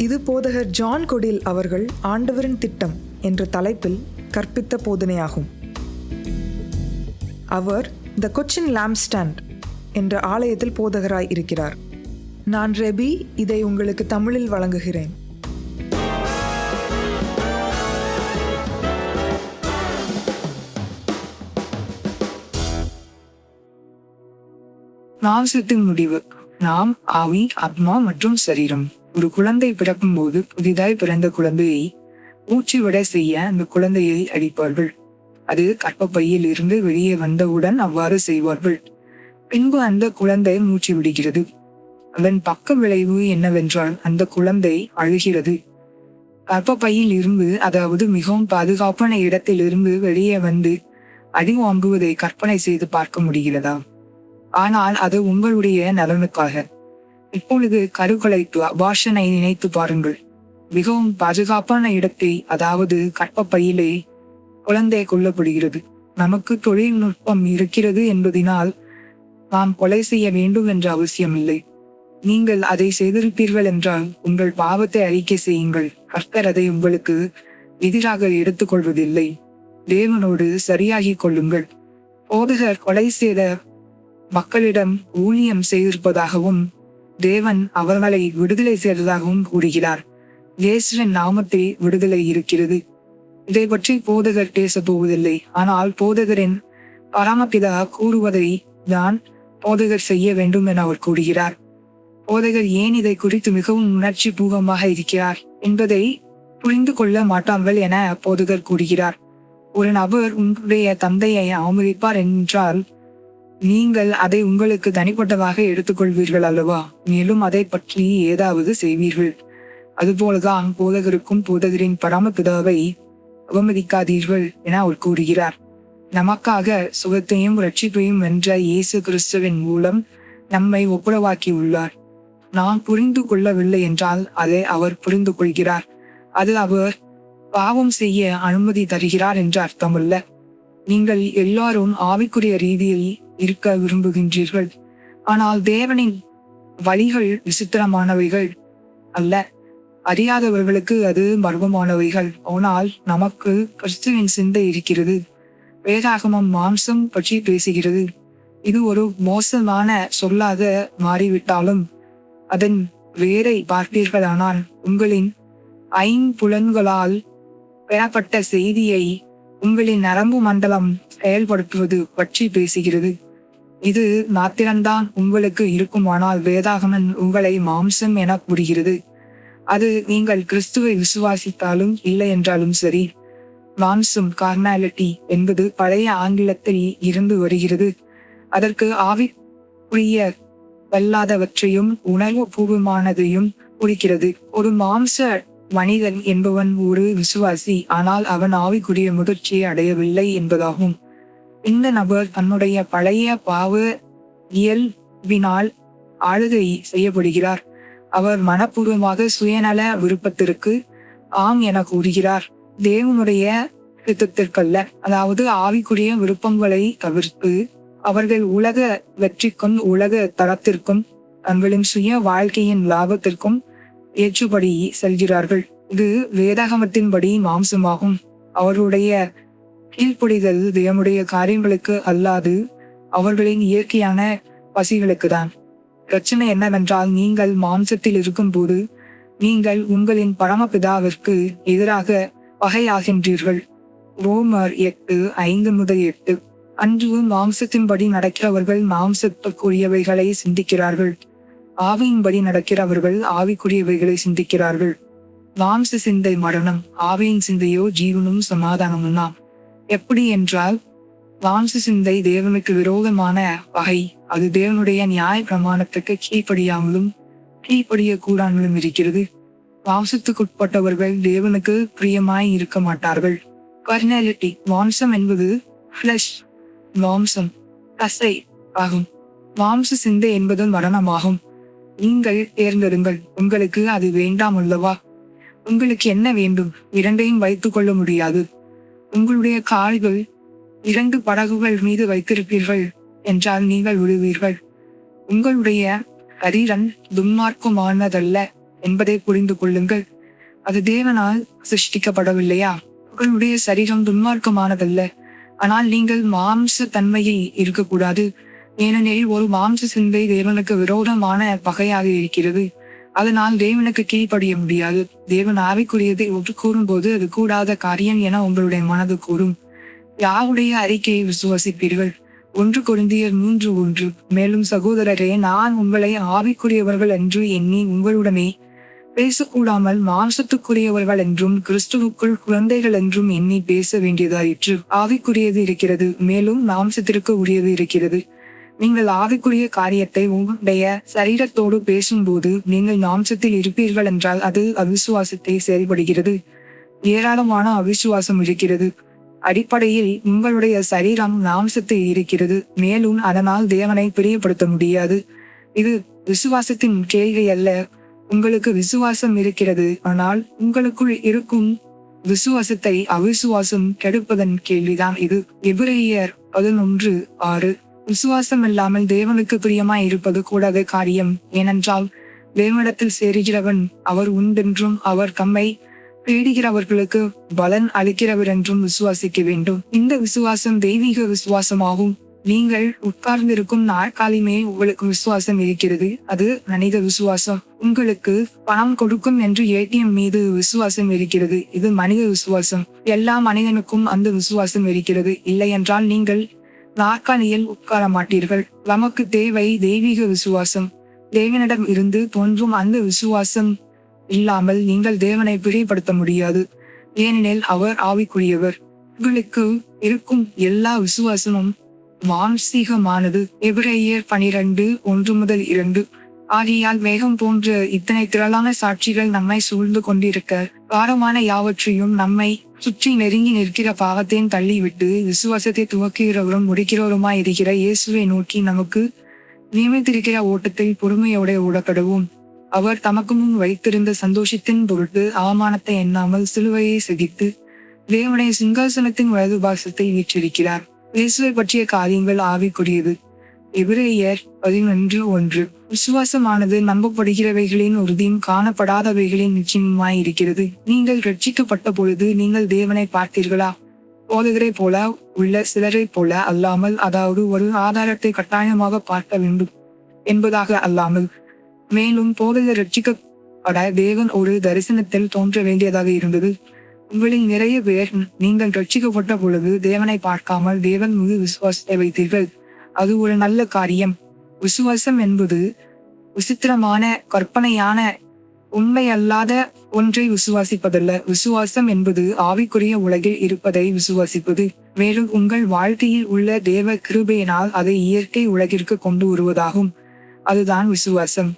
இது போதகர் ஜான் கொடில் அவர்கள் ஆண்டவரின் திட்டம் என்ற தலைப்பில் கற்பித்த போதனையாகும். அவர் த கொச்சின் லாம்ஸ்டாண்ட் என்ற ஆலயத்தில் போதகராய் இருக்கிறார். நான் ரெபி இதை உங்களுக்கு தமிழில் வழங்குகிறேன். மாம்சத்தின் முடிவு. நாம் ஆவி ஆத்மா மற்றும் சரீரம். ஒரு குழந்தை பிறக்கும் போது புதிதாய் பிறந்த குழந்தையை மூச்சு விட செய்ய அந்த குழந்தையை அடிப்பார்கள். அது கற்பப்பையில் இருந்து வெளியே வந்தவுடன் அவ்வாறு செய்வார்கள். பின்பு அந்த குழந்தை மூச்சு விடுகிறது. அதன் பக்க விளைவு என்னவென்றால் அந்த குழந்தை அழுகிறது. கற்பப்பையில் இருந்து அதாவது மிகவும் பாதுகாப்பான இடத்தில் இருந்து வெளியே வந்து அடி வாங்குவதை கற்பனை செய்து பார்க்க முடிகிறதா? ஆனால் அது உங்களுடைய நலனுக்காக. இப்பொழுது கருக்கலைப்பு அபாஷனை நினைத்து பாருங்கள். மிகவும் பாதுகாப்பான இடத்தை அதாவது கற்பப்பையிலே குழந்தை கொல்லப்படுகிறது நமக்கு தொழில்நுட்பம் இருக்கிறது என்பதினால் நாம் கொலை செய்ய வேண்டும் என்ற அவசியமில்லை. நீங்கள் அதை செய்திருப்பீர்கள் என்றால் உங்கள் பாவத்தை அறிக்கை செய்யுங்கள். கர்த்தர் அதை உங்களுக்கு எதிராக எடுத்துக்கொள்வதில்லை. தேவனோடு சரியாகிக் கொள்ளுங்கள். போதகர் கொலை செய்த மக்களிடம் ஊழியம் செய்திருப்பதாகவும் தேவன் அவர்களை விடுதலை செய்ததாகவும் கூறுகிறார். இயேசுவின் நாமத்தில் விடுதலை இருக்கிறது. இதை பற்றி போதகர் பேசப்போவதில்லை. ஆனால் போதகரின் பரமபிதா கூறுவதை தான் போதகர் செய்ய வேண்டும் என அவர் கூறுகிறார். போதகர் ஏன் இதை குறித்து மிகவும் உணர்ச்சி பூகமாக இருக்கிறார் என்பதை புரிந்து கொள்ள மாட்டார்கள் என போதகர் கூறுகிறார். ஒரு நபர் உங்களுடைய தந்தையை அவமதிப்பார் என்றால் நீங்கள் அதை உங்களுக்கு தனிப்பட்டதாக எடுத்துக்கொள்வீர்கள் அல்லவா? மேலும் அதை பற்றி ஏதாவது செய்வீர்கள். அதுபோலதான் போதகருக்கும் போதகரின் பரமபிதாவை அவமதிக்காதீர்கள் என அவர் கூறுகிறார். நமக்காக சுகத்தையும் ரட்சிப்பையும் வென்ற இயேசு கிறிஸ்துவின் மூலம் நம்மை ஒப்புரவாக்கி உள்ளார் புரிந்து கொள்ளவில்லை என்றால் அதை அவர் புரிந்து கொள்கிறார். அது அவர் பாவம் செய்ய அனுமதி தருகிறார் என்று அர்த்தமல்ல. நீங்கள் எல்லாரும் ஆவிக்குரிய ரீதியில் இருக்க விரும்புகின்றீர்கள். ஆனால் தேவனின் வழிகள் விசித்திரமானவைகள் அல்ல. அறியாதவர்களுக்கு அது மர்மமானவைகள். ஆனால் நமக்கு கிறிஸ்துவின் சிந்தை இருக்கிறது. வேதாகமம் மாம்சம் பற்றி பேசுகிறது. இது ஒரு மோசமான சொல்லாக மாறிவிட்டாலும் அதன் வேரை பார்த்தீர்களானால் உங்களின் ஐம்புலன்களால் பெறப்பட்ட செய்தியை உங்களின் நரம்பு மண்டலம் செயல்படுத்துவது பற்றி பேசுகிறது. இது மாத்திரம்தான் உங்களுக்கு இருக்குமானால் வேதாகமன் உங்களை மாம்சம் என கூறுகிறது. அது நீங்கள் கிறிஸ்துவை விசுவாசித்தாலும் இல்லை என்றாலும் சரி மாம்சம் கார்னாலிட்டி என்பது பழைய ஆங்கிலத்தில் இருந்து வருகிறது. அதற்கு ஆவிக்குரிய வல்லாதவற்றையும் உணர்வு பூர்வமானதையும் குறிக்கிறது. ஒரு மாம்ச மனிதன் என்பவன் ஒரு விசுவாசி ஆனால் அவன் ஆவிக்குரிய முதிர்ச்சியை அடையவில்லை என்பதாகும். இந்த நபர் தன்னுடைய பழைய பாவ இயல்பினால் ஆளுகை செய்யப்படுகிறார். அவர் மனப்பூர்வமாக சுயநல விருப்பத்திற்கு ஆம் என கூறுகிறார். தேவனுடைய சித்தத்திற்கல்ல அதாவது ஆவிக்குரிய விருப்பங்களை தவிர்த்து அவர்கள் உலக வெற்றிக்கும் உலக தரத்திற்கும் தங்களின் சுய வாழ்க்கையின் லாபத்திற்கும் ஏற்றுபடி செல்கிறார்கள். இது வேதாகமத்தின்படி மாம்சமாகும். அவருடைய கீழ்ப்படிதல் தேவனுடைய காரியங்களுக்கு அல்லாது அவர்களின் இயற்கையான பசிகளுக்கு தான் பிரச்சனை என்னவென்றால் நீங்கள் மாம்சத்தில் இருக்கும்போது நீங்கள் உங்களின் பரமபிதாவிற்கு எதிராக பகையாகின்றீர்கள். ரோமர் எட்டு ஐந்து முதல் எட்டு. அன்று மாம்சத்தின்படி நடக்கிறவர்கள் மாம்சத்துக்குரியவைகளை சிந்திக்கிறார்கள். ஆவியின்படி நடக்கிறவர்கள் ஆவிக்குரியவைகளை சிந்திக்கிறார்கள். மாம்ச சிந்தை மரணம் ஆவியின் சிந்தையோ ஜீவனும் சமாதானமும் தான் எப்படி என்றால் மாம்ச சிந்தை தேவனுக்கு விரோதமான வகை. அது தேவனுடைய நியாய பிரமாணத்துக்கு கீழ்ப்படியாமலும் கீழ்ப்படிய கூடாமலும் இருக்கிறது. மாம்சத்துக்குட்பட்டவர்கள் தேவனுக்கு பிரியமாய் இருக்க மாட்டார்கள். கர்னாலிட்டி மாம்சம் என்பது ஃபிளஷ் மாம்சம் தசை ஆகும். மாம்ச சிந்தை என்பது மரணமாகும். நீங்கள் தேர்ந்தெடுங்கள். உங்களுக்கு அது வேண்டாம் அல்லவா? உங்களுக்கு என்ன வேண்டும்? இரண்டையும் வைத்துக் கொள்ள முடியாது. உங்களுடைய கால்கள் இரண்டு படகுகள் மீது வைத்திருப்பீர்கள் என்றால் நீங்கள் விடுவீர்கள். உங்களுடைய சரீரம் துன்மார்க்குமானதல்ல என்பதை புரிந்து கொள்ளுங்கள். அது தேவனால் சிருஷ்டிக்கப்படவில்லையா? உங்களுடைய சரீரம் துன்மார்க்கமானதல்ல. ஆனால் நீங்கள் மாம்ச தன்மையில் இருக்கக்கூடாது. ஏனெனில் ஒரு மாம்ச சிந்தை தேவனுக்கு விரோதமான பகையாக இருக்கிறது. அதனால் தேவனுக்கு கீழ்ப்படிய முடியாது. தேவன் ஆவிக்குரியதை ஒன்று கூறும்போது அது கூடாத காரியம் என உங்களுடைய மனது கூறும். யாருடைய அறிக்கையை விசுவாசிப்பீர்கள்? ஒன்று கொரிந்தியர் மூன்று ஒன்று. மேலும் சகோதரரே நான் உங்களை ஆவிக்குரியவர்கள் என்று எண்ணி உங்களுடனே பேசக்கூடாமல் மாம்சத்துக்குரியவர்கள் என்றும் கிறிஸ்துவுக்குள் குழந்தைகள் என்றும் எண்ணி பேச வேண்டியதாயிற்று. ஆவிக்குரியது இருக்கிறது மேலும் மாம்சத்திற்கு உரியது இருக்கிறது. நீங்கள் ஆவிக்குரிய காரியத்தை உங்களுடைய சரீரத்தோடு பேசும்போது நீங்கள் மாம்சத்தில் இருப்பீர்கள் என்றால் அது அவிசுவாசத்தை செயல்படுகிறது. ஏராளமான அவிசுவாசம் இருக்கிறது. அடிப்படையில் உங்களுடைய சரீரம் மாம்சத்தில் இருக்கிறது. மேலும் அதனால் தேவனை பிரியப்படுத்த முடியாது. இது விசுவாசத்தின் கேள்வி அல்ல. உங்களுக்கு விசுவாசம் இருக்கிறது. ஆனால் உங்களுக்குள் இருக்கும் விசுவாசத்தை அவிசுவாசம் கெடுப்பதன் கேள்விதான் இது. எபிரேயர் பதினொன்று ஆறு. விசுவாசம் இல்லாமல் தேவனுக்கு பிரியமாய் இருப்பது கூடாத காரியம். ஏனென்றால் தேவனிடத்தில் சேருகிறவன் அவர் உண்டென்றும் அவர் கம்மை தேடுகிறவர்களுக்கு பலன் அளிக்கிறவர் என்றும் விசுவாசிக்க வேண்டும். இந்த விசுவாசம் தெய்வீக விசுவாசமாகும். நீங்கள் உட்கார்ந்திருக்கும் நாற்காலிமே உங்களுக்கு விசுவாசம் இருக்கிறது. அது மனித விசுவாசம். உங்களுக்கு பணம் கொடுக்கும் என்று ஏடிஎம் மீது விசுவாசம் இருக்கிறது. இது மனித விசுவாசம். எல்லா மனிதனுக்கும் அந்த விசுவாசம் இருக்கிறது. இல்லை என்றால் நீங்கள் நாற்காலியில் உட்கார மாட்டீர்கள். நமக்கு தேவை தெய்வீக விசுவாசம். தேவனிடம் இருந்து தோன்றும் அந்த விசுவாசம் இல்லாமல் நீங்கள் தேவனை பிரியப்படுத்த முடியாது. ஏனெனில் அவர் ஆவிக்குரியவர். உங்களுக்கு இருக்கும் எல்லா விசுவாசமும் மானசீகமானது எபிரேயர் பனிரெண்டு ஒன்று முதல் இரண்டு. ஆகையால் மேகம் போன்ற இத்தனை திரளான சாட்சிகள் நம்மை சூழ்ந்து கொண்டிருக்க காரமான யாவற்றையும் நம்மை சுற்றி நெருங்கி நிற்கிற பாவத்தையும் தள்ளிவிட்டு விசுவாசத்தை துவக்குகிறவரும் முடிக்கிறவருமாய் இருக்கிற இயேசுவை நோக்கி நமக்கு நியமித்திருக்கிற ஓட்டத்தில் பொறுமையோட ஓடப்படுவோம் அவர் தமக்கு முன் வைத்திருந்த சந்தோஷத்தின் பொருட்டு அவமானத்தை எண்ணாமல் சிலுவையை சகித்து தேவனுடைய சிங்காசனத்தின் வலது பாசத்தை வீற்றிருக்கிறார். இயேசுவை பற்றிய காரியங்கள் ஆவிக்குரியது. எபிரேயர் பதினொன்று ஒன்று. விசுவாசமானது நம்பப்படுகிறவைகளின் உறுதியும் காணப்படாதவைகளின் நிச்சயமாய் இருக்கிறது. நீங்கள் ரட்சிக்கப்பட்ட பொழுது நீங்கள் தேவனை பார்த்தீர்களா? போதகரை போல உள்ள சிலரை போல அல்லாமல் அதாவது ஒரு ஆதாரத்தை கட்டாயமாக பார்க்க வேண்டும் என்பதாக அல்லாமல். மேலும் போதகர் ரட்சிக்கப்பட தேவன் ஒரு தரிசனத்தில் தோன்ற வேண்டியதாக இருந்தது. உங்களில் நிறைய பேர் நீங்கள் ரட்சிக்கப்பட்ட பொழுது தேவனை பார்க்காமல் தேவன் மீது விசுவாசத்தை வைத்தீர்கள். அது ஒரு நல்ல காரியம். விசுவாசம் என்பது விசித்திரமான கற்பனையான உண்மை அல்லாத ஒன்றை விசுவாசிப்பதல்ல விசுவாசம் என்பது ஆவிக்குரிய உலகில் இருப்பதை விசுவாசிப்பது மேலும் உங்கள் வாழ்க்கையில் உள்ள தேவ கிருபையினால் அதை இயற்கை உலகிற்கு கொண்டு வருவதாகும். அதுதான் விசுவாசம்.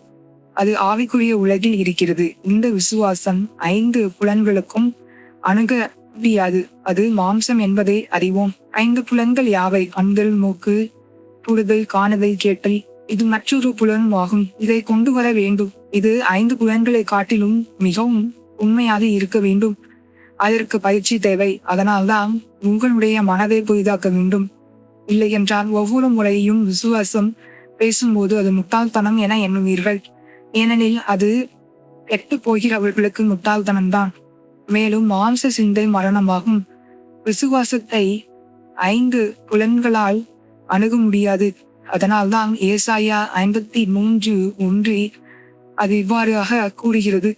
அது ஆவிக்குரிய உலகில் இருக்கிறது. இந்த விசுவாசம் ஐந்து புலன்களுக்கும் அணுக முடியாது. அது மாம்சம் என்பதை அறிவோம். ஐந்து புலன்கள் யாவை? கண்கள் மூக்கு புடுதல் காணுதல் கேட்டல் இது மற்றொரு புலனுமாகும். ஆகும் இதை கொண்டு வர வேண்டும். இது ஐந்து புலன்களை காட்டிலும் மிகவும் உண்மையாக இருக்க வேண்டும். அதற்கு பயிற்சி தேவை. அதனால்தான் உங்களுடைய மனதை புதிதாக்க வேண்டும். இல்லை என்றால் ஒவ்வொரு முறையும் விசுவாசம் பேசும்போது அது முட்டாள்தனம் என எண்ணுவீர்கள். ஏனெனில் அது கெட்டு போகிறவர்களுக்கு முட்டாள்தனம்தான். மேலும் மாம்ச சிந்தை மரணமாகும். விசுவாசத்தை ஐந்து புலன்களால் அணுக முடியாது. அதனால்தான் ஏசாயா ஐம்பத்தி மூன்று ஒன்றில் அது இவ்வாறாக கூறுகிறது.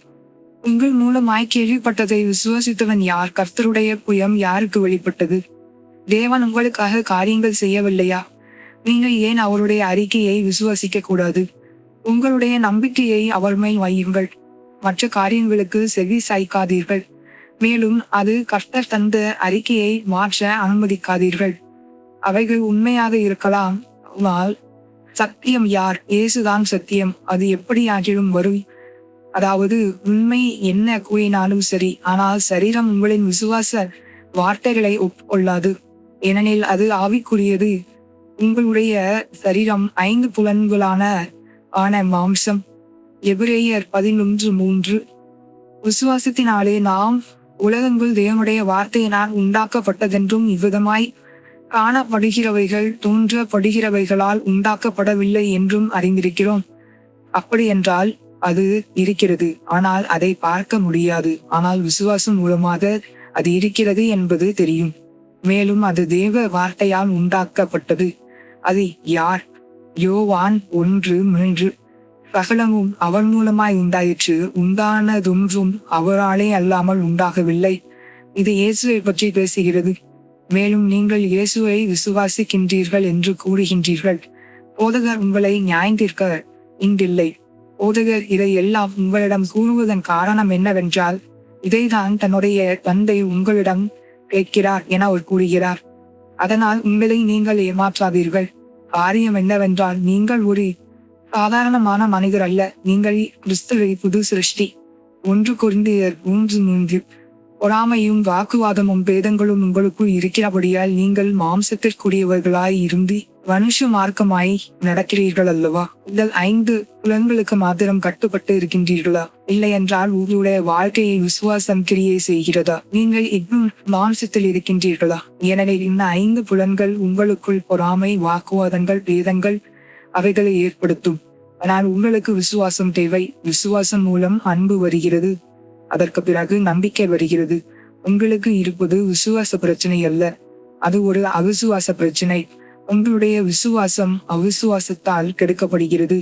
உங்கள் மூலமாய் கேள்விப்பட்டதை விசுவாசித்தவன் யார்? கர்த்தருடைய புயம் யாருக்கு வெளிப்பட்டது? தேவன் உங்களுக்காக காரியங்கள் செய்யவில்லையா? நீங்கள் ஏன் அவருடைய அறிக்கையை விசுவாசிக்க கூடாது உங்களுடைய நம்பிக்கையை அவர் மேல் வையுங்கள். மற்ற காரியங்களுக்கு செவி சாய்க்காதீர்கள். மேலும் அது கர்த்தர் தந்த அறிக்கையை மாற்ற அனுமதிக்காதீர்கள். அவைகள் உண்மையாக இருக்கலாம். ஆனால் சத்தியம் யார்? இயேசுதான் சத்தியம். அது எப்படி ஆகிலும் வரும். அதாவது உண்மை என்ன கூறினாலும் சரி ஆனால் சரீரம் உங்களின் விசுவாச வார்த்தைகளை ஒப்புக்கொள்ளாது. ஏனெனில் அது ஆவிக்குரியது. உங்களுடைய சரீரம் ஐந்து புலன்களான ஆன மாம்சம். எபிரேயர் பதினொன்று மூன்று. விசுவாசத்தினாலே நாம் உலகங்கள் தேவனுடைய வார்த்தையினால் உண்டாக்கப்பட்டதென்றும் இவ்விதமாய் காணப்படுகிறவைகள் தோன்றப்படுகிறவைகளால் உண்டாக்கப்படவில்லை என்றும் அறிந்திருக்கிறோம். அப்படியென்றால் அது இருக்கிறது. ஆனால் அதை பார்க்க முடியாது. ஆனால் விசுவாசம் மூலமாக அது இருக்கிறது என்பது தெரியும். மேலும் அது தேவ வார்த்தையால் உண்டாக்கப்பட்டது. அது யார்? யோவான் ஒன்று மூன்று. சகலமும் அவன் மூலமாய் உண்டாயிற்று. உண்டானதொன்றும் அவராலே அல்லாமல் உண்டாகவில்லை. இது இயேசுவை பற்றி பேசுகிறது. மேலும் நீங்கள் இயேசுவை விசுவாசிக்கின்றீர்கள் என்று கூறுகின்றீர்கள். போதகர் உங்களை நியாயந்திருக்க இன்றில்லை. போதகர் இதை எல்லாம் உங்களிடம் கூறுவதன் காரணம் என்னவென்றால் இதைதான் தன்னுடைய தந்தை உங்களிடம் கேட்கிறார் என அவர் கூறுகிறார். அதனால் உங்களை நீங்கள் ஏமாற்றாதீர்கள். காரியம் என்னவென்றால் நீங்கள் ஒரு சாதாரணமான மனிதர் அல்ல. நீங்கள் கிறிஸ்துவை புது சிருஷ்டி. ஒன்று குருந்தியர் மூன்று மூன்று பொறாமையும் வாக்குவாதமும் பேதங்களும் உங்களுக்குள் இருக்கிறபடியால் நீங்கள் மாம்சத்திற்குரியவர்களாய் இருந்து மனுஷ மார்க்கமாய் நடக்கிறீர்கள் அல்லவா? உங்கள் ஐந்து புலன்களுக்கு மாத்திரம் கட்டுப்பட்டு இருக்கின்றீர்களா? இல்லை என்றால் உங்களுடைய வாழ்க்கையை விசுவாசம் கிரியை செய்கிறதா? நீங்கள் இன்னும் மாம்சத்தில் இருக்கின்றீர்களா? எனவே இந்த ஐந்து புலன்கள் உங்களுக்குள் பொறாமை வாக்குவாதங்கள் பேதங்கள் அவைகளை ஏற்படுத்தும். ஆனால் உங்களுக்கு விசுவாசம் தேவை. விசுவாசம் மூலம் அன்பு வருகிறது. அதற்கு பிறகு நம்பிக்கை வருகிறது. உங்களுக்கு இருப்பது விசுவாச பிரச்சனை அல்ல. அது ஒரு அவிசுவாச பிரச்சனை. உங்களுடைய விசுவாசம் அவிசுவாசத்தால் கெடுக்கப்படுகிறது.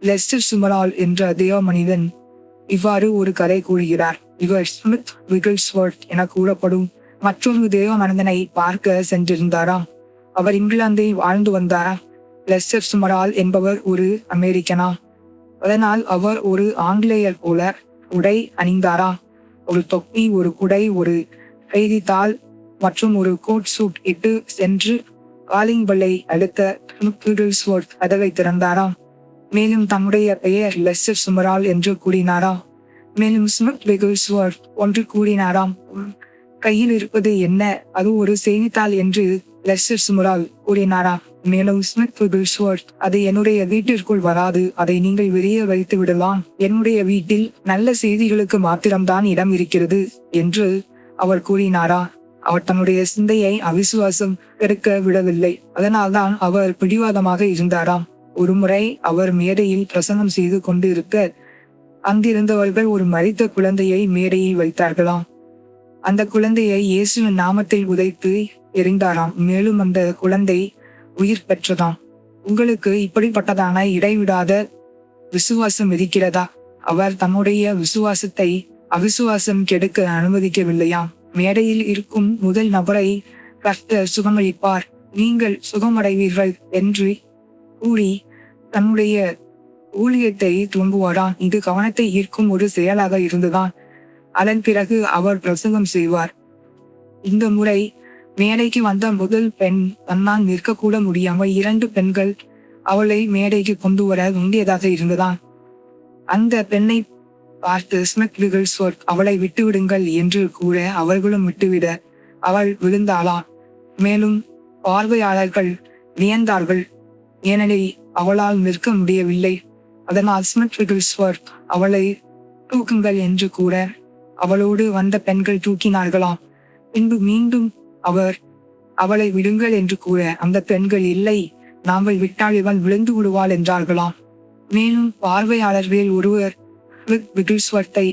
லெஸ்டர் சுமரால் என்ற தேவ மனிதன் இவ்வாறு ஒரு கதை கூறுகிறார். இவர் ஸ்மித் விகில்ஸ்வர்த் என கூறப்படும் மற்றொரு தேவ மனிதனை பார்க்க சென்றிருந்தாராம். அவர் இங்கிலாந்தில் வாழ்ந்து வந்தாராம் லெஸ்டர் சுமரால் என்பவர் ஒரு அமெரிக்கனா? அதனால் அவர் ஒரு ஆங்கிலேயர் போல உடை அணிந்தாரா? ஒரு தொப்பி ஒரு குடை ஒரு செய்தித்தாள் மற்றும் ஒரு கோட் சூட் இட்டு சென்று காலிங் பல்லை அடுத்த ஸ்வர்த் கதவை திறந்தாராம் மேலும் தம்முடைய பெயர் லெஸ்டர் சுமரால் என்று கூறினாராம் மேலும் ஸ்மித் பிகில்ஸ்வர்த் ஒன்று கூறினாராம் கையில் இருப்பது என்ன? அது ஒரு செய்தித்தாள் என்று லெஸ்டர் சுமரால் கூறினாராம் மேலும் ஸ்மித் அது என்னுடைய வீட்டிற்குள் வராது. அதை நீங்கள் வெளியே வைத்து விடலாம். என்னுடைய வீட்டில் நல்ல செய்திகளுக்கு மாத்திரம்தான் இடம் இருக்கிறது என்று அவர் கூறினாரா? அவர் தன்னுடைய சிந்தையை அவிசுவாசம் பெருக்க விடவில்லை. அதனால்தான் அவர் பிடிவாதமாக இருந்தாராம். ஒருமுறை அவர் மேடையில் பிரசங்கம் செய்து கொண்டு இருக்க அங்கிருந்தவர்கள் ஒரு மறித்த குழந்தையை மேடையில் வைத்தார்களாம். அந்த குழந்தையை இயேசுவின் நாமத்தில் உதைத்து எறிந்தாராம். மேலும் அந்த குழந்தை உயிர் பெற்றதாம். உங்களுக்கு இப்படிப்பட்டதான இடைவிடாத விசுவாசம் இருக்கிறதா அவர் தம்முடைய விசுவாசத்தை அவிசுவாசம் கெடுக்க அனுமதிக்கவில்லையாம். மேடையில் இருக்கும் முதல் நபரை கர்த்தர் சுகமளிப்பார். நீங்கள் சுகமடைவீர்கள் என்று கூறி தன்னுடைய ஊழியத்தை துவங்குவாராம். இது கவனத்தை ஈர்க்கும் ஒரு செயலாக இருந்துதான். அதன் பிறகு அவர் பிரசங்கம் செய்வார். இந்த முறை மேடைக்கு வந்த முதல் பெண் தன்னால் நிற்கக்கூட முடியாமல் இரண்டு பெண்கள் அவளை மேடைக்கு கொண்டு வர வேண்டியதாக இருந்ததாம். அந்த பெண்ணை பார்த்து ஸ்மித் விகில்ஸ்வர்த் அவளை விட்டுவிடுங்கள் என்று கூற அவர்களும் விட்டுவிட அவள் விழுந்தாளாம். மேலும் பார்வையாளர்கள் வியந்தார்கள். ஏனெனில் அவளால் நிற்க முடியவில்லை. அதனால் ஸ்மித் விகில்ஸ்வர்த் அவளை தூக்குங்கள் என்று கூட அவளோடு வந்த பெண்கள் தூக்கினார்களாம். பின்பு மீண்டும் அவர் அவளை விடுங்கள் என்று கூற அந்த பெண்கள் இல்லை. நாங்கள் விட்டால் இவன் விழுந்து விடுவாள் என்றார்களாம். மேலும் பார்வையாளர்களில் ஒருவர் ஸ்மித் விகில்ஸ்வர்த்தை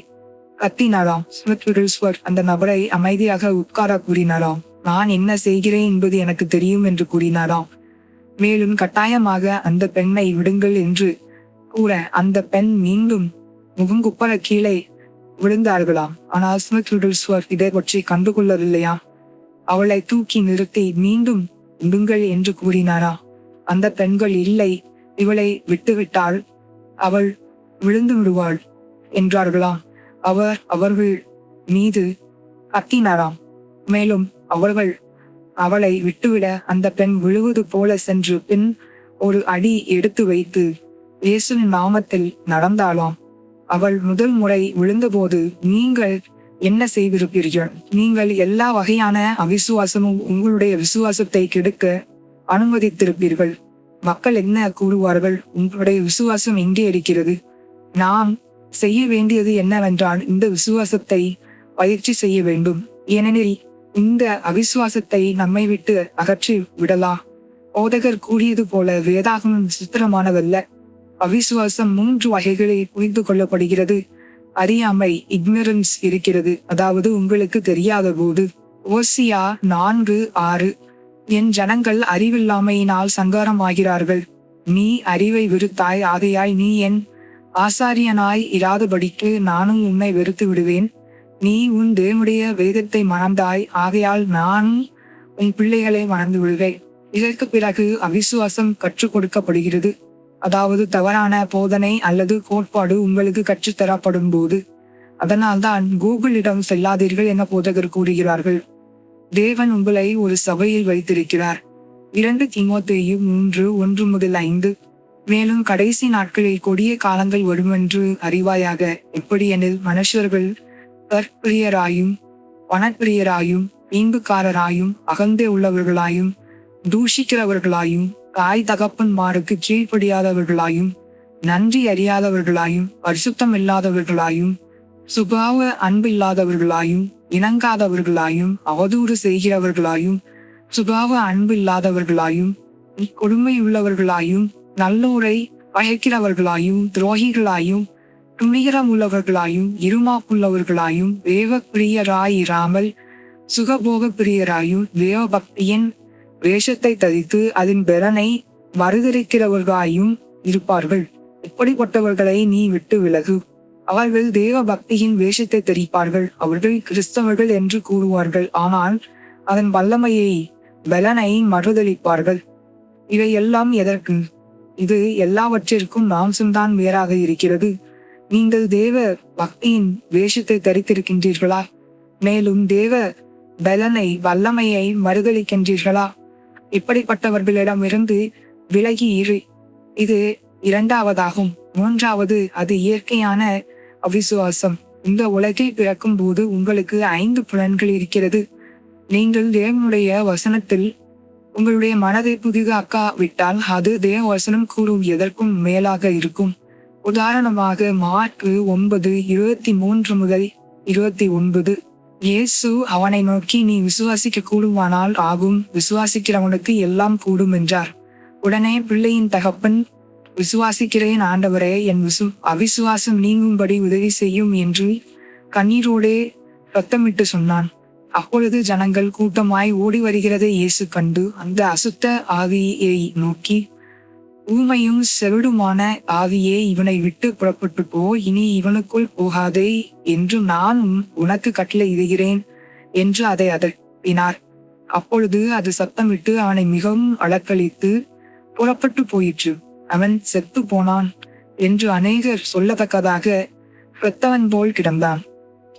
கத்தினாராம். ஸ்மித் விகில்ஸ்வர் அந்த நபரை அமைதியாக உட்கார கூறினாராம். நான் என்ன செய்கிறேன் என்பது எனக்கு தெரியும் என்று கூறினாராம். மேலும் கட்டாயமாக அந்த பெண்ணை விடுங்கள் என்று கூற அந்த பெண் மீண்டும் முகங்குப்பர கீழே விழுந்தார்களாம். ஆனால் ஸ்மித் விடில்ஸ்வர் இதை பற்றி கண்டுகொள்ளவில்லையா அவளை தூக்கி நிறுத்தி மீண்டும் விடுங்கள் என்று கூறினாரா? அந்த பெண்கள் இல்லை இவளை விட்டுவிட்டால் அவள் விழுந்து விடுவாள் என்றார்களாம் அவர் அவர்கள் மீது கத்தினாராம் மேலும் அவர்கள் அவளை விட்டுவிட அந்த பெண் விழுவது போல சென்று பின் ஒரு அடி எடுத்து வைத்து இயேசுவின் நாமத்தில் நடந்தாளாம். அவள் முதல் முறை விழுந்தபோது நீங்கள் என்ன செய்திருப்பீர்கள்? நீங்கள் எல்லா வகையான அவிசுவாசமும் உங்களுடைய விசுவாசத்தை கெடுக்க அனுமதித்திருப்பீர்கள். மக்கள் என்ன கூறுவார்கள்? உங்களுடைய விசுவாசம் எங்கே இருக்கிறது? நாம் செய்ய வேண்டியது என்னவென்றால் இந்த விசுவாசத்தை பயிற்சி செய்ய வேண்டும். ஏனெனில் இந்த அவிசுவாசத்தை நம்மை விட்டு அகற்றி விடலாம் போதகர் கூறியது போல வேதாகமம் விசித்திரமானதல்ல அவிசுவாசம் மூன்று வகைகளில் புரிந்து கொள்ளப்படுகிறது. அறியாமை இக்னரன்ஸ் இருக்கிறது. அதாவது உங்களுக்கு தெரியாத போது. ஓசியா நான்கு ஆறு. என் ஜனங்கள் அறிவில்லாமையினால் சங்காரமாகிறார்கள். நீ அறிவை வெறுத்தாய் ஆகையாய் நீ என் ஆசாரியனாய் இராதபடிக்கு நானும் உன்னை வெறுத்து விடுவேன். நீ உன் தேவனுடைய வேதத்தை மணந்தாய் ஆகையால் நான் உன் பிள்ளைகளை மணந்து விடுவேன். இதற்கு பிறகு அவிசுவாசம் கற்றுக் கொடுக்கப்படுகிறது. அதாவது தவறான போதனை அல்லது கோட்பாடு உங்களுக்கு கற்றுத்தரப்படும் போது அதனால்தான் கூகுளிடம் செல்லாதீர்கள் என போதகர் கூறுகிறார்கள். தேவன் உங்களை ஒரு சபையில் வைத்திருக்கிறார். இரண்டு திமுத்தையும் மூன்று ஒன்று முதல் ஐந்து. மேலும் கடைசி நாட்களில் கொடிய காலங்கள் வருமென்று அறிவாயாக எப்படி எனில் மனுஷர்கள் கற்பிரியராயும் பணப்பிரியராயும் ஈம்புக்காரராயும் அகந்தே உள்ளவர்களாயும் தூஷிக்கிறவர்களாயும் தாய் தகப்பன்மாருக்கு கீழ்ப்படியாதவர்களாயும் நன்றி அறியாதவர்களாயும் பரிசுத்தம் இல்லாதவர்களாயும் சுபாவ அன்பில்லாதவர்களாயும் இணங்காதவர்களாயும் அவதூறு செய்கிறவர்களாயும் சுபாவ அன்பில்லாதவர்களாயும் கொடுமை உள்ளவர்களாயும் நல்லோரை பயக்கிறவர்களாயும் துரோகிகளாயும் துணிகரம் உள்ளவர்களாயும் இருமாப்புள்ளவர்களாயும் தேவ பிரியராயிராமல் சுகபோக பிரியராயும் தேவ பக்தியின் வேஷத்தை தரித்து அதன் பலனை மறுதளிக்கிறவர்களாயும் இருப்பார்கள். இப்படிப்பட்டவர்களை நீ விட்டு விலகு. அவர்கள் தேவ பக்தியின் வேஷத்தை தெரிப்பார்கள். அவர்கள் கிறிஸ்தவர்கள் என்று கூறுவார்கள். ஆனால் அதன் வல்லமையை பலனை மறுதளிப்பார்கள். இவையெல்லாம் எதற்கு? இது எல்லாவற்றிற்கும் மாம்சம்தான் வேறாக இருக்கிறது. நீங்கள் தேவ பக்தியின் வேஷத்தை தரித்திருக்கின்றீர்களா? மேலும் தேவ பலனை வல்லமையை மறுதளிக்கின்றீர்களா? இப்படிப்பட்டவர்களிடமிருந்து விலகி இரு. இது இரண்டாவதாகும். மூன்றாவது அது இயற்கையான அவிசுவாசம். இந்த உலகில் பிறக்கும் போது உங்களுக்கு ஐந்து புலன்கள் இருக்கிறது. நீங்கள் தேவனுடைய வசனத்தில் உங்களுடைய மனதை புதிதாக்காவிட்டால் அது தேவ வசனம் கூறும் எதற்கும் மேலாக இருக்கும். உதாரணமாக மார்க் ஒன்பது இருபத்தி மூன்று முதல் இருபத்தி ஒன்பது. இயேசு அவனை நோக்கி நீ விசுவாசிக்க கூடுமானால் ஆகும். விசுவாசிக்கிறவனுக்கு எல்லாம் கூடும் என்றார். உடனே பிள்ளையின் தகப்பன் விசுவாசிக்கிறேன் ஆண்டவரே என் விசு அவிசுவாசம் நீங்கும்படி உதவி செய்யும் என்று கண்ணீரோடே ரத்தமிட்டு சொன்னான். அப்பொழுது ஜனங்கள் கூட்டமாய் ஓடி வருகிறதை இயேசு கண்டு அந்த அசுத்த ஆவியை நோக்கி ஊமையும் செவிடுமான ஆவியே இவனை விட்டு புறப்பட்டு போ இனி இவனுக்குள் போகாதே என்று நானும் உனக்கு கட்டளை இடுகிறேன் என்று அதை அதட்டினார். அப்பொழுது அது சத்தமிட்டு அவனை மிகவும் அளக்களித்து புறப்பட்டு போயிற்று. அவன் செத்து போனான் என்று அநேகர் சொல்லத்தக்கதாக பெத்தவன் போல் கிடந்தான்.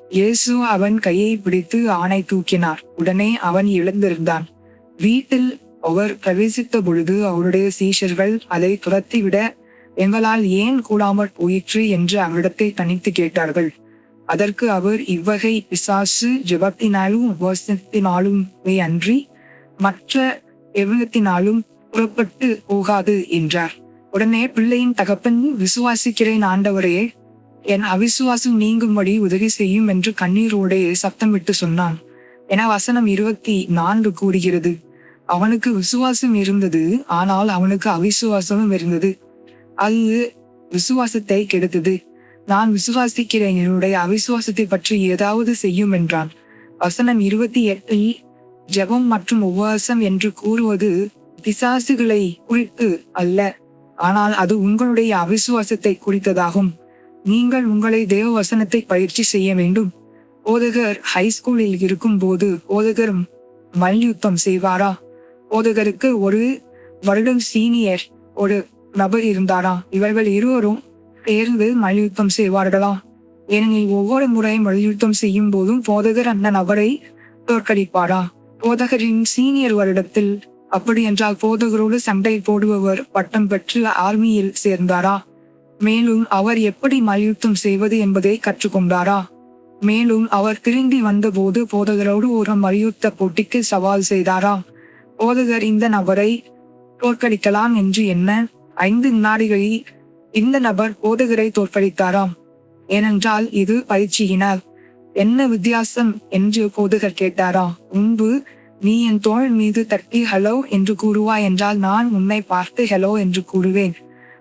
இயேசு அவன் கையை பிடித்து ஆணை தூக்கினார். உடனே அவன் எழுந்திருந்தான். வீட்டில் அவர் பிரவேசித்த பொழுது அவருடைய சீஷர்கள் அதை துரத்திவிட எங்களால் ஏன் கூடாமற் போயிற்று? என்று அவரிடத்தை தனித்து கேட்டார்கள். அதற்கு அவர் இவ்வகை பிசாசு ஜபத்தினாலும் உபவாசத்தினாலும் அன்றி மற்ற எவ்வளத்தினாலும் புறப்பட்டு போகாது என்றார். உடனே பிள்ளையின் தகப்பன் விசுவாசிக்கிறேன் ஆண்டவரையே என் அவிசுவாசம் நீங்கும்படி உதவி செய்யும் என்று கண்ணீரோடே சத்தமிட்டு சொன்னான். என வசனம் இருபத்தி நான்கு கூறுகிறது. அவனுக்கு விசுவாசம் இருந்தது ஆனால் அவனுக்கு அவிசுவாசமும் இருந்தது. அது விசுவாசத்தை கெடுத்தது. நான் விசுவாசிக்கிறேன் என்னுடைய அவிசுவாசத்தை பற்றி ஏதாவது செய்யும் என்றான். வசனம் இருபத்தி எட்டில் ஜெபம் மற்றும் உபவாசம் என்று கூறுவது பிசாசுகளை குறித்து அல்ல ஆனால் அது உங்களுடைய அவிசுவாசத்தை குறித்ததாகும். நீங்கள் உங்களை தேவ வசனத்தை பயிற்சி செய்ய வேண்டும். போதகர் ஹைஸ்கூலில் இருக்கும்போது போதகர் மல்யுத்தம் செய்வாரா? போதகருக்கு ஒரு வருடம் சீனியர் ஒரு நபர் இருந்தாரா இவர்கள் இருவரும் சேர்ந்து மல்யுத்தம் செய்வார்களா? ஏனெனில் ஒவ்வொரு முறையும் மல்யுத்தம் செய்யும் போதும் போதகர் அந்த நபரை தோற்கடிப்பாரா? போதகரின் சீனியர் வருடத்தில் அப்படி என்றால் போதகரோடு சண்டை போடுபவர் பட்டம் பெற்று ஆர்மியில் சேர்ந்தாரா? மேலும் அவர் எப்படி மல்யுத்தம் செய்வது என்பதை கற்றுக்கொண்டாரா? மேலும் அவர் திரும்பி வந்தபோது போதகரோடு ஒரு மல்யுத்த போட்டிக்கு சவால் செய்தாரா? போதகர் இந்த நபரை தோற்கடிக்கலாம் என்று என்ன? ஐந்து வினாடிகளில் இந்த நபர் போதகரை தோற்கடித்தாராம். ஏனென்றால் இது பயிற்சியினர் என்ன வித்தியாசம் என்று போதகர் கேட்டாராம். முன்பு நீ என் தோள் மீது தட்டி ஹலோ என்று கூறுவாய் என்றால் நான் உன்னை பார்த்து ஹலோ என்று கூறுவேன்.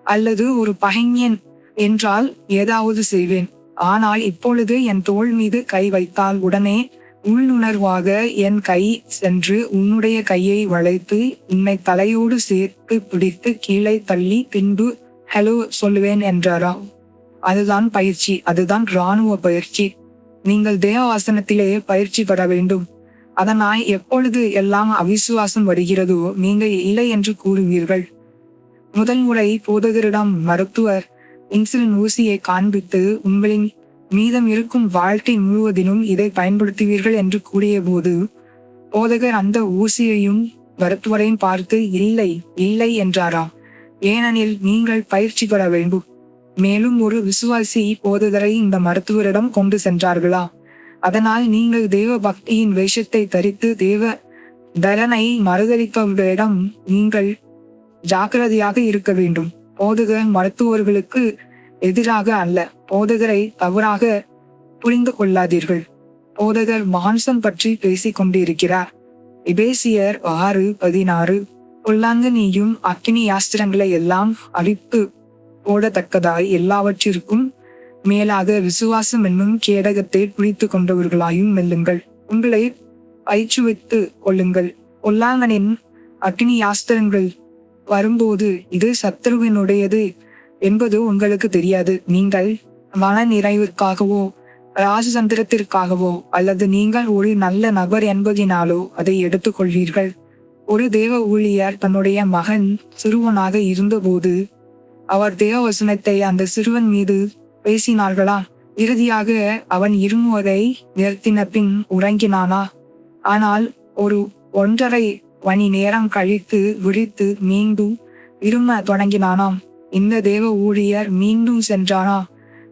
அல்லது ஒரு பகைஞன் என்றால் ஏதாவது செய்வேன். ஆனால் இப்பொழுது என் தோள் மீது கை வைத்தால் உடனே உள்ளுணர்வாக என் கை சென்று உன்னுடைய கையை வளைத்து உன்னை தலையோடு சேர்த்து பிடித்து கீழே தள்ளி பின்பு ஹலோ சொல்லுவேன் என்றாராம் அதுதான் பயிற்சி அதுதான் இராணுவ பயிற்சி. நீங்கள் தேவ ஆசனத்திலேயே பயிற்சி பெற வேண்டும். அதனால் எப்பொழுது எல்லாம் அவிசுவாசம் வருகிறதோ நீங்கள் இல்லை என்று கூறுவீர்கள். முதல் முறை போதகரிடம் மருத்துவர் இன்சுலின் ஊசியை காண்பித்து உங்களின் மீதம் இருக்கும் வாழ்க்கை முழுவதிலும் இதை பயன்படுத்துவீர்கள் என்று கூறிய போது போதகர் அந்த ஊசியையும் மருத்துவரையும் பார்த்து இல்லை இல்லை என்றாராம் ஏனெனில் நீங்கள் பயிற்சி பெற வேண்டும். மேலும் ஒரு விசுவாசி போதகரை இந்த மருத்துவரிடம் கொண்டு சென்றார்களா? அதனால் நீங்கள் தேவ பக்தியின் வேஷத்தை தரித்து தேவ தரனை மறுதளிப்பவர்களிடம் நீங்கள் ஜாக்கிரதையாக இருக்க வேண்டும். போதகர் மருத்துவர்களுக்கு எதிராக அல்ல. போதகரை தவறாக புரிந்து கொள்ளாதீர்கள் போதகர் மாம்சம் பற்றி பேசிக் கொண்டிருக்கிறார் இபேசியர் ஆறு பதினாறு பொல்லாங்கனியும் அக்கினி யாஸ்திரங்களை எல்லாம் அழித்து போடத்தக்கதாய் எல்லாவற்றிற்கும் மேலாக விசுவாசம் என்னும் கேடகத்தை புரித்து கொண்டவர்களாயும் மெல்லுங்கள். உங்களை பயிற்றுவித்து கொள்ளுங்கள். பொல்லாங்கனின் அக்னி யாஸ்திரங்கள் வரும்போது இது சத்ருவினுடையது. என்பது உங்களுக்கு தெரியாது. நீங்கள் மன நிறைவிற்காகவோ ராஜதந்திரத்திற்காகவோ அல்லது நீங்கள் ஒரு நல்ல நபர் என்பதினாலோ அதை எடுத்துக்கொள்வீர்கள். ஒரு தேவ ஊழியர் தன்னுடைய மகன் சிறுவனாக இருந்தபோது அவர் தேவ வசனத்தை அந்த சிறுவன் மீது பேசினார்களா? இறுதியாக அவன் இருமுவதை நிறுத்தின பின் உறங்கினானா? ஆனால் ஒரு ஒன்றரை மணி நேரம் கழித்து விழித்து மீண்டும் இரும தொடங்கினானாம். இந்த தேவ ஊழியர் மீண்டும் சென்றானா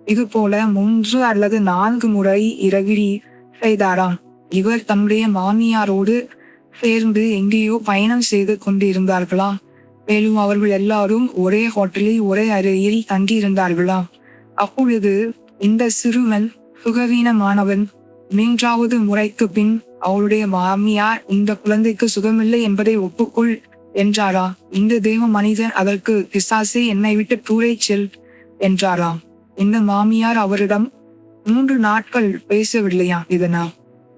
இது போல மூன்று அல்லது நான்கு முறை இரவிரி செய்தாராம். இவர் தன்னுடைய மாமியாரோடு சேர்ந்து எங்கேயோ பயணம் செய்து கொண்டிருந்தார்களாம் மேலும் அவர்கள் எல்லாரும் ஒரே ஹோட்டலில் ஒரே அறையில் தங்கியிருந்தார்களாம் அப்பொழுது இந்த சிறுவன் சுகவீனமானவன். மூன்றாவது முறைக்கு பின் அவளுடைய மாமியார் இந்த குழந்தைக்கு சுகமில்லை என்பதை ஒப்புக்கொள். என்றாரா? இந்த தேவ மனிதன் அதற்கு பிசாசே என்னை விட்டு தூரை செல் என்றாராம் இந்த மாமியார் அவரிடம் மூன்று நாட்கள் பேசவில்லையா இதனா?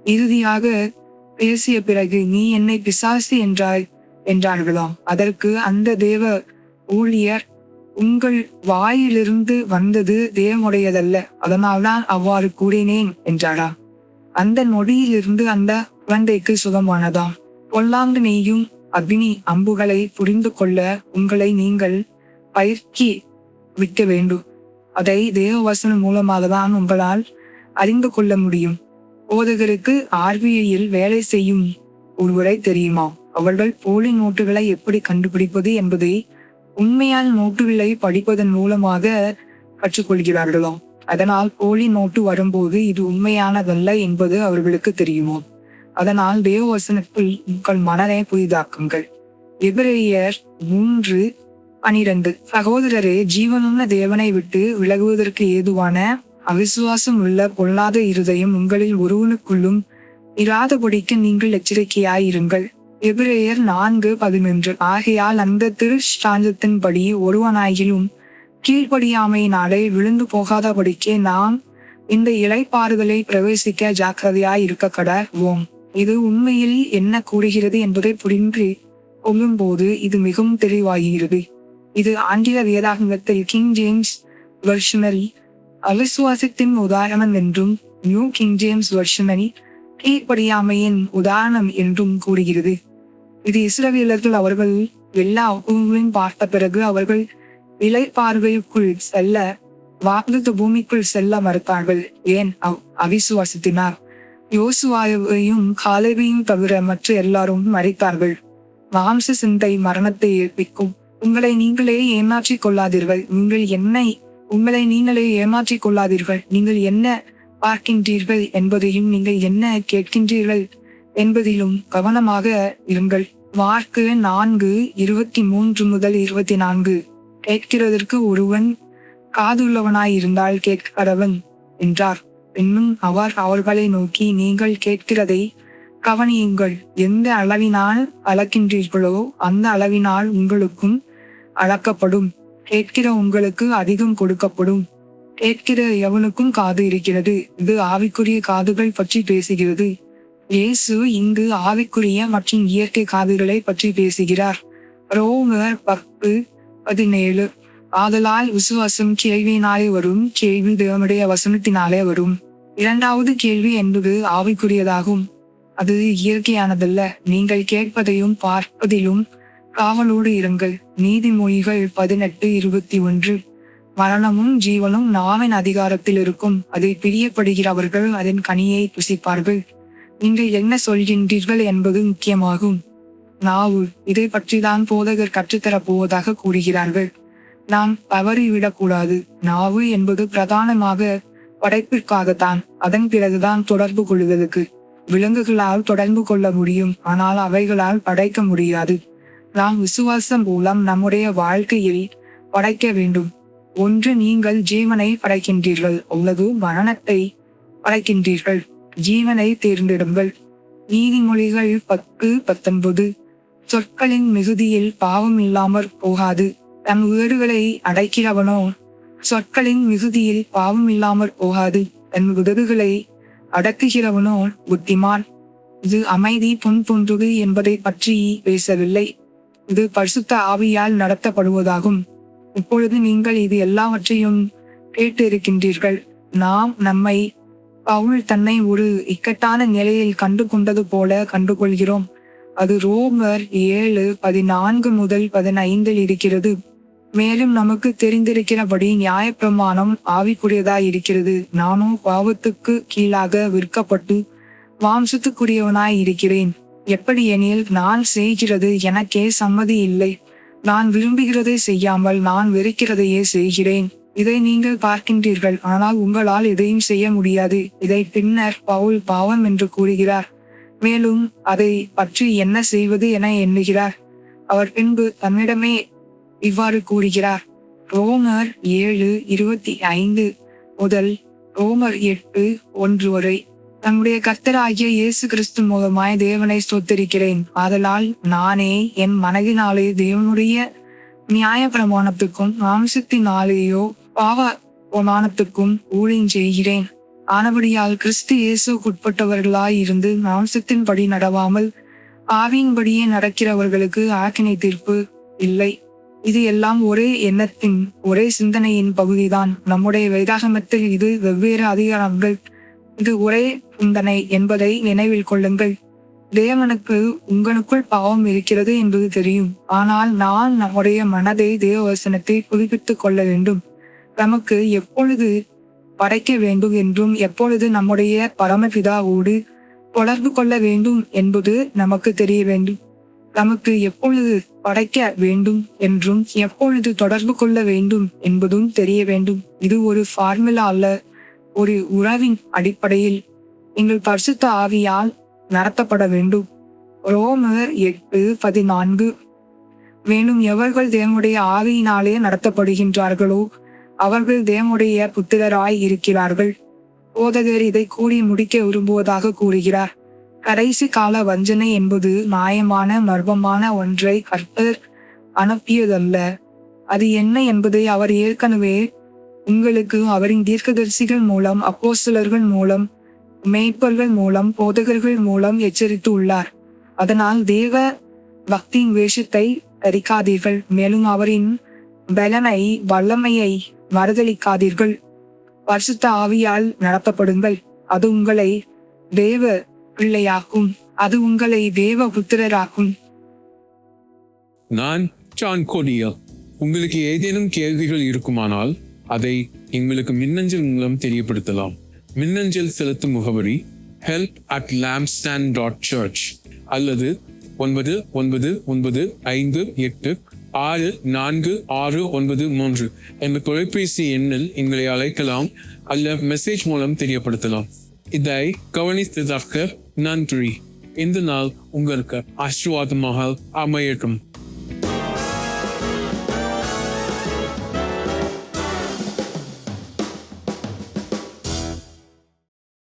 இறுதியாக பேசிய பிறகு நீ என்னை பிசாசு என்றாய் என்றார்களாம் அதற்கு அந்த தேவ ஊழியர் உங்கள் வாயிலிருந்து வந்தது தேவனுடையதல்ல அதனால்தான் அவ்வாறு கூறினேன் என்றாரா? அந்த நொடியிலிருந்து அந்த குழந்தைக்கு சுகமானதாம் பொல்லாங்கு நெய்யும் அக்னி அம்புகளை புரிந்து கொள்ள உங்களை நீங்கள் பயிற்சி விக்க வேண்டும். அதை தேவவசனம் மூலமாக தான் உங்களால் அறிந்து கொள்ள முடியும். போதகருக்கு ஆர்பிஐயில் வேலை செய்யும் ஒருவரை தெரியுமா? அவர்கள் போலி நோட்டுகளை எப்படி கண்டுபிடிப்பது என்பதை உண்மையான நோட்டுகளை படிப்பதன் மூலமாக கற்றுக்கொள்கிறார்களாம் அதனால் போலி நோட்டு வரும்போது இது உண்மையானதல்ல என்பது அவர்களுக்கு தெரியுமோ? அதனால் தேவவசனத்தில் உங்கள் மனதை புதிதாக்குங்கள். எபிரேயர் மூன்று பனிரெண்டு. சகோதரரே ஜீவனுள்ள தேவனை விட்டு விலகுவதற்கு ஏதுவான அவிசுவாசம் உள்ள பொல்லாத இருதயம் உங்களில் ஒருவனுக்குள்ளும் இராதபடிக்கு நீங்கள் எச்சரிக்கையாயிருங்கள். எபிரேயர் நான்கு பதினொன்று. ஆகையால் அந்த திருஷ்டாந்தத்தின்படி ஒருவனாகிலும் கீழ்ப்படியாமையினாலே விழுந்து போகாதபடிக்கே நாம் இந்த இலைப்பாறுதலை பிரவேசிக்க ஜாக்கிரதையாய் இருக்க கடவோம் இது உண்மையில் என்ன கூறுகிறது என்பதை புரிந்து கொள்ளும்போது இது மிகவும் தெளிவாகிறது. இது ஆங்கில வேதாகமத்தில் கிங் ஜேம்ஸ் வெர்ஷனரி அவிசுவாசத்தின் உதாரணம் என்றும் நியூ கிங் ஜேம்ஸ் வெர்ஷனரி கீழ்படியாமையின் உதாரணம் என்றும் கூறுகிறது. இது இஸ்ரவேலர்கள் அவர்கள் எல்லா உணவையும் பார்த்த பிறகு அவர்கள் இலைப்பார்வைக்குள் செல்ல வாக்குத்த பூமிக்குள் செல்ல மறுத்தார்கள். ஏன்? அவ் அவிசுவாசத்தினார். யோசுவாயையும் காலவையும் தவிர மற்ற எல்லாரும் மறைத்தார்கள் மாம்ச சிந்தை மரணத்தை ஏற்பிக்கும். உங்களை நீங்களே ஏமாற்றிக் கொள்ளாதீர்கள். நீங்கள் என்னை உங்களை நீங்களே ஏமாற்றிக் கொள்ளாதீர்கள். நீங்கள் என்ன பார்க்கின்றீர்கள் என்பதையும் நீங்கள் என்ன கேட்கின்றீர்கள் என்பதிலும் கவனமாக இருங்கள். மார்க்கு நான்கு இருபத்தி மூன்று முதல் இருபத்தி நான்கு கேட்கிறதற்கு ஒருவன் காதுள்ளவனாய் இருந்தால் கேட்கிறவன் என்றார். இன்னும் அவர் அவர்களை நோக்கி நீங்கள் கேட்கிறதை கவனியுங்கள். எந்த அளவினால் அளக்கின்றீர்களோ அந்த அளவினால் உங்களுக்கும் அளக்கப்படும். கேட்கிற உங்களுக்கு அதிகம் கொடுக்கப்படும். கேட்கிற எவனுக்கும் காது இருக்கிறது. இது ஆவிக்குரிய காதுகள் பற்றி பேசுகிறது. இயேசு இங்கு ஆவிக்குரிய மற்றும் இயற்கை காதுகளை பற்றி பேசுகிறார். ரோமர் பத்து பதினேழு. ஆதலால் விசுவாசம் கேள்வியினாலே வரும் கேள்வி தேவனுடைய வசனத்தினாலே வரும். இரண்டாவது கேள்வி என்பது ஆவிக்குரியதாகும். அது இயற்கையானதல்ல. நீங்கள் கேட்பதையும் பார்ப்பதிலும் காவலோடு இருங்கள். நீதிமொழிகள் பதினெட்டு இருபத்தி ஒன்று. மரணமும் ஜீவனும் நாவின் அதிகாரத்தில் இருக்கும். அதை பிரியப்படுகிறவர்கள் அதன் கனியை புசிப்பார்கள். நீங்கள் என்ன சொல்கின்றீர்கள் என்பது முக்கியமாகும். நாவு இதை பற்றிதான் போதகர் கற்றுத்தரப் போவதாக கூறுகிறார்கள். நாம் தவறிவிடக்கூடாது நாவு என்பது பிரதானமாக படைப்பிற்காகத்தான். அதன் பிறகுதான் தொடர்பு கொள்வதற்கு விலங்குகளால் தொடர்பு கொள்ள முடியும். ஆனால் அவைகளால் படைக்க முடியாது. நாம் விசுவாசம் மூலம் நம்முடைய வாழ்க்கையில் படைக்க வேண்டும். ஒன்று நீங்கள் ஜீவனை படைக்கின்றீர்கள். அல்லது மரணத்தை படைக்கின்றீர்கள். ஜீவனை தேர்ந்தெடுங்கள். நீதிமொழிகள் பத்து பத்தொன்பது. சொற்களின் மிகுதியில் பாவம் இல்லாமற் போகாது. தம் வீடுகளை அடைக்கிறவனோ சொற்களின் மிகுதியில் பாவம் இல்லாமற் போகாது. தன் உதடுகளை அடக்குகிறவனோ புத்திமான். இது அமைதி பொன் போன்றது என்பதை பற்றி பேசவில்லை. இது பரிசுத்த ஆவியால் நடத்தப்படுவதாகும். இப்பொழுது நீங்கள் இது எல்லாவற்றையும் கேட்டு இருக்கின்றீர்கள் நாம் நம்மை பவுல் தன்னை ஒரு இக்கட்டான நிலையில் கண்டு கொண்டது போல கண்டுகொள்கிறோம். அது ரோமர் ஏழு பதினான்கு முதல் பதினைந்தில் இருக்கிறது. மேலும் நமக்கு தெரிந்திருக்கிறபடி நியாயப்பிரமாணம் ஆவிக்குரியதாய் இருக்கிறது நானும் பாவத்துக்கு கீழாக விற்கப்பட்டு மாம்சத்துக்குரியவனாய் இருக்கிறேன். எப்படி எனில் நான் செய்கிறது எனக்கே சம்மதி இல்லை. நான் விரும்புகிறதை செய்யாமல் நான் வெறுக்கிறதையே செய்கிறேன். இதை நீங்கள் பார்க்கின்றீர்கள் ஆனால் உங்களால் எதையும் செய்ய முடியாது. இதை பின்னர் பவுல் பாவம் என்று கூறுகிறார். மேலும் அதை பற்றி என்ன செய்வது என எண்ணுகிறார். அவர் பின்பு தன்னிடமே இவ்வாறு கூறுகிறார். ரோமர் ஏழு இருபத்தி ஐந்து முதல் ரோமர் எட்டு ஒன்று வரை. நம்முடைய கர்த்தராகிய இயேசு கிறிஸ்து மூலமாய் தேவனை ஸ்தோத்தரிக்கிறேன். ஆதலால் நானே என் மனதினாலே தேவனுடைய நியாய பிரமாணத்துக்கும் மாம்சத்தினாலேயோ பாவ பிரமாணத்துக்கும் ஊழியம் செய்கிறேன். ஆனபடியால் கிறிஸ்து இயேசுக்குட்பட்டவர்களாய் இருந்து மாம்சத்தின்படி நடவாமல் ஆவியின்படியே நடக்கிறவர்களுக்கு ஆக்கினை தீர்ப்பு இல்லை. இது எல்லாம் ஒரே எண்ணத்தின் ஒரே சிந்தனையின் பகுதிதான். நம்முடைய வேதாகமத்தில் இது வெவ்வேறு அதிகாரங்கள். இது ஒரே சிந்தனை என்பதை நினைவில் கொள்ளுங்கள். தேவனுக்கு உங்களுக்குள் பாவம் இருக்கிறது என்பது தெரியும். ஆனால் நான் நம்முடைய மனதை தேவவசனத்தை புதுப்பித்துக் கொள்ள வேண்டும். நமக்கு எப்பொழுது படைக்க வேண்டும் என்றும் எப்பொழுது நம்முடைய பரமபிதாவோடு தொடர்பு கொள்ள வேண்டும் என்பது நமக்கு தெரிய வேண்டும். நமக்கு எப்பொழுது படைக்க வேண்டும் என்றும் எப்பொழுது தொடர்பு கொள்ள வேண்டும் என்பதும் தெரிய வேண்டும். இது ஒரு ஃபார்முலா அல்ல. ஒரு உறவின் அடிப்படையில் எங்கள் பரிசுத்த ஆவியால் நடத்தப்பட வேண்டும். ரோமர் எட்டு பதினான்கு. மேலும் எவர்கள் தேவனுடைய ஆவியினாலே நடத்தப்படுகின்றார்களோ அவர்கள் தேவனுடைய புத்திரராய் இருக்கிறார்கள். போதகர் இதை கூடி முடிக்க விரும்புவதாக கூறுகிறார். கடைசி கால வஞ்சனை என்பது மாயமான மர்மமான ஒன்றை கர்த்தர் அனுப்பியதல்ல. அது என்ன என்பதை அவர் ஏற்கனவே உங்களுக்கு அவரின் தீர்க்கதரிசிகள் மூலம் அப்போஸ்தலர்கள் மூலம் மேய்ப்பர்கள் மூலம் போதகர்கள் மூலம் எச்சரித்து உள்ளார் அதனால் தேவ பக்தியின் வேஷத்தை தரிக்காதீர்கள். மேலும் அவரின் பலனை வல்லமையை மறுதளிக்காதீர்கள் பரிசுத்த ஆவியால் நடத்தப்படுங்கள். அது உங்களை தேவ பிள்ளையாகும். அது உங்களை தேவ புத்திரராகும் நான் ஜான் கோடியா உங்களுக்கு ஏதேனும் கேள்விகள் இருக்குமானால் அதை எங்களுக்கு மின்னஞ்சல் மூலம் தெரியப்படுத்தலாம். மின்னஞ்சல் செலுத்தும் முகவரி help at lamstand dot church அல்லது ஒன்பது ஒன்பது ஒன்பது ஐந்து எட்டு ஆறு நான்கு ஆறு ஒன்பது மூன்று என்ற தொலைபேசி எண்ணில் எங்களை அழைக்கலாம் அல்ல மெசேஜ் மூலம் தெரியப்படுத்தலாம். இதை கவனித்ததற்கு நன்றி. இந்த நாள் உங்களுக்கு ஆசீர்வாதமாக அமையட்டும்.